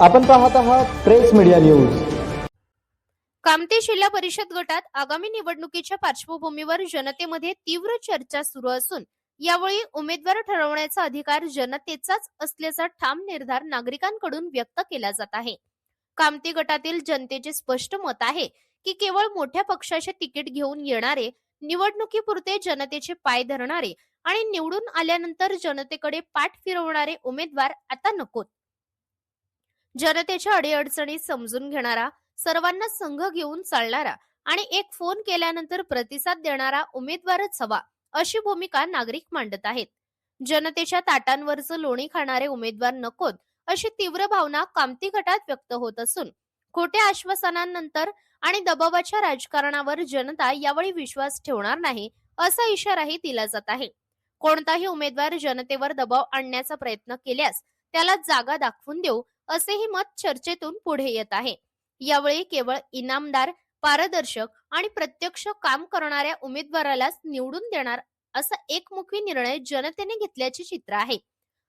आपण पाहत आहात प्रेस मीडिया न्यूज. कामते जिल्हा परिषद गटात आगामी निवडणुकीच्या पार्श्वभूमीवर जनतेमध्ये तीव्र चर्चा सुरू असून यावेळी उमेदवार ठरवण्याचा अधिकार जनतेचाच असल्याचा ठाम निर्धार नागरिकांकडून व्यक्त केला जात आहे. कामते गटातील जनतेचे स्पष्ट मत आहे की केवळ मोठ्या पक्षाचे तिकीट घेऊन येणारे निवडणुकीपुरते जनतेचे पाय धरणारे आणि निवडून आल्यानंतर जनतेकडे पाठ फिरवणारे उमेदवार आता नकोत. जनतेच्या अडीअडचणी समजून घेणारा सर्वांना संघ घेऊन चालणारा आणि एक फोन केल्यानंतर प्रतिसाद देणारा उमेदवारच हवा अशी भूमिका नागरिक मांडत आहेत. जनतेच्या ताटांवरचं लोणी खाणारे उमेदवार नकोत अशी तीव्र भावना कामती गटात व्यक्त होत असून खोट्या आश्वासनांनंतर आणि दबावाच्या राजकारणावर जनता यावेळी विश्वास ठेवणार नाही असा इशाराही दिला जात आहे. कोणताही उमेदवार जनतेवर दबाव आणण्याचा प्रयत्न केल्यास त्याला जागा दाखवून देऊ असेही मत चर्चेतून पुढे येत आहे. यावेळी केवळ इनामदार पारदर्शक आणि प्रत्यक्ष काम करणाऱ्या उमेदवारालाच निवडून देणार असा एकमुखी निर्णय जनतेने घेतल्याचे चित्र आहे.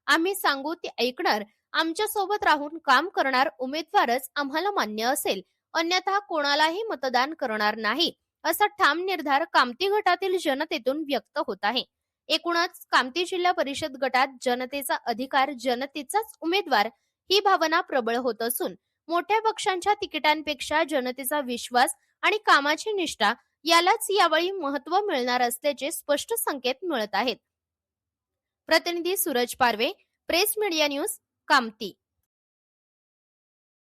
आम्ही सांगू ते ऐकणार आमच्यासोबत राहून काम करणार उमेदवारच आम्हाला मान्य असेल. अन्यथा कोणालाही मतदान करणार नाही असा ठाम निर्धार कामती गटातील जनतेतून व्यक्त होत आहे. एकूणच कामती जिल्हा परिषद गटात जनतेचा अधिकार जनतेचाच उमेदवार ही भावना प्रबळ होत असून मोठ्या पक्षांच्या तिकिटांपेक्षा जनतेचा विश्वास आणि कामाची निष्ठा यालाच यावेळी महत्त्व मिळणार असल्याचे स्पष्ट संकेत मिळत आहेत. प्रतिनिधी Suraj Parve press media news Kamti